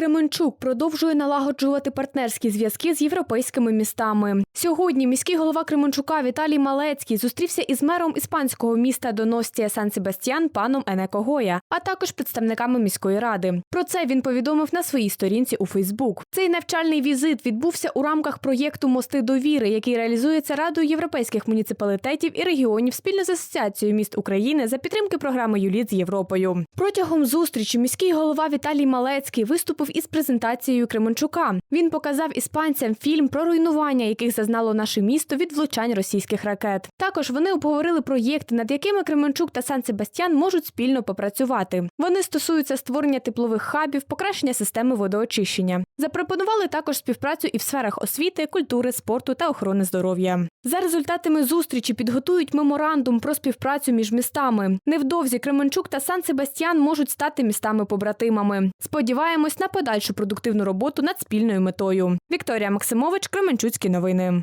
Кременчук продовжує налагоджувати партнерські зв'язки з європейськими містами. Сьогодні міський голова Кременчука Віталій Малецький зустрівся із мером іспанського міста Доностія Сан Себастьян паном Енеко Гоя, а також представниками міської ради. Про це він повідомив на своїй сторінці у Фейсбук. Цей навчальний візит відбувся у рамках проєкту Мости довіри, який реалізується Радою європейських муніципалітетів і регіонів спільно з Асоціацією міст України за підтримки програми Юліт з Європою. Протягом зустрічі міський голова Віталій Малецький виступив із презентацією Кременчука. Він показав іспанцям фільм про руйнування, яких зазнало наше місто від влучань російських ракет. Також вони обговорили проєкти, над якими Кременчук та Сан Себастьян можуть спільно попрацювати. Вони стосуються створення теплових хабів, покращення системи водоочищення. Запропонували також співпрацю і в сферах освіти, культури, спорту та охорони здоров'я. За результатами зустрічі підготують меморандум про співпрацю між містами. Невдовзі Кременчук та Сан Себастьян можуть стати містами-побратимами. Сподіваємось на подальшу продуктивну роботу над спільною метою. Вікторія Максимович, Кременчуцькі новини.